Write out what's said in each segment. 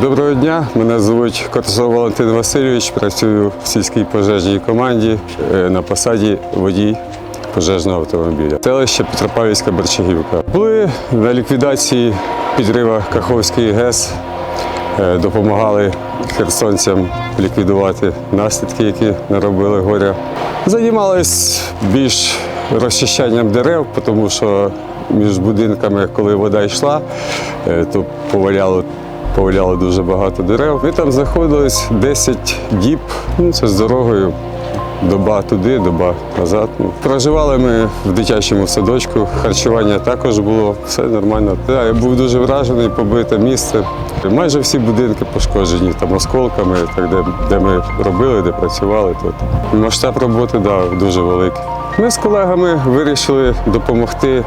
Доброго дня, мене звуть Котасов Валентин Васильович. Працюю в сільській пожежній команді е, на посаді водій пожежного автомобіля. Селище Петропавлівська Борчагівка. Були на ліквідації підрива Каховської ГЕС, е, допомагали херсонцям ліквідувати наслідки, які наробили горя. Займалися більш розчищанням дерев, тому що між будинками, коли вода йшла, е, то поваляло поваляло дуже багато дерев. Ми там знаходились 10 діб, ну, це з дорогою. Доба туди, доба назад. Проживали ми в дитячому садочку, харчування також було, все нормально. Да, я був дуже вражений, побите місце. Майже всі будинки пошкоджені там осколками, так, де, де ми робили, де працювали тут. Масштаб роботи да, дуже великий. Ми з колегами вирішили допомогти,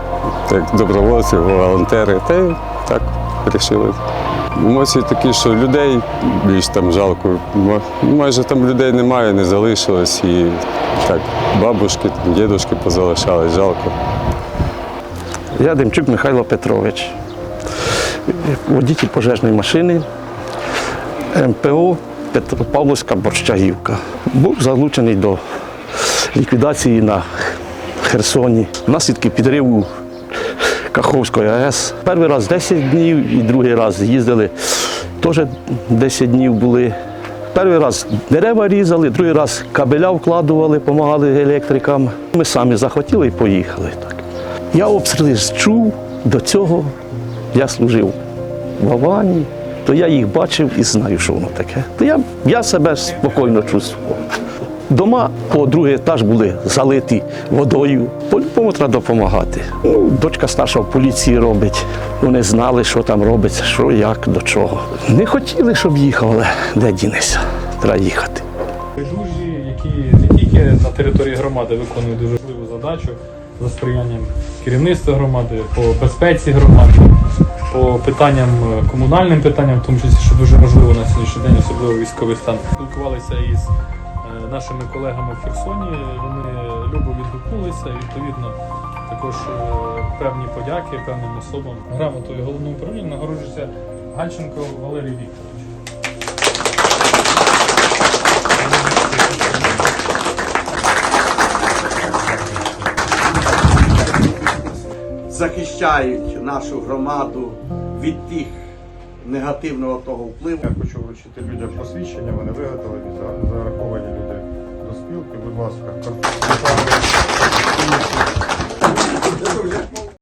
як добровольці, волонтери, та й так вирішили. Емоції такі, що людей більш там жалко. Майже там людей немає, не залишилось. І так, бабушки, дідушки позалишались, жалко. Я Демчук Михайло Петрович, водитель пожежної машини МПО Петропавловська Борщагівка. Був залучений до ліквідації на Херсоні. Наслідки підриву Каховської АЕС. Перший раз 10 днів і другий раз їздили, теж 10 днів були. Перший раз дерева різали, другий раз кабеля вкладували, допомагали електрикам. Ми самі захотіли і поїхали. Так. Я обстріли чув до цього. Я служив в Авані, то я їх бачив і знаю, що воно таке. То я, я себе спокійно чувствував. Дома по другий етаж були залиті водою. По-любому треба допомагати. Ну, дочка старша в поліції робить. Вони знали, що там робиться, що, як, до чого. Не хотіли, щоб їхав, але де дінеться? Треба їхати. Байдужі, які не тільки на території громади виконують дуже важливу задачу за сприянням керівництва громади, по безпеці громади, по питанням е, комунальним питанням, в тому числі, що дуже важливо на сьогоднішній день, особливо військовий стан. Спілкувалися із нашими колегами в Херсоні. Вони любо відгукнулися. Відповідно, також е, певні подяки певним особам. Грамотою головного управління нагороджується Гальченко Валерій Вікторович. захищають нашу громаду від тих негативного того впливу. Я хочу вручити людям посвідчення, вони виготовлені, зараховані люди до спілки. Будь ласка,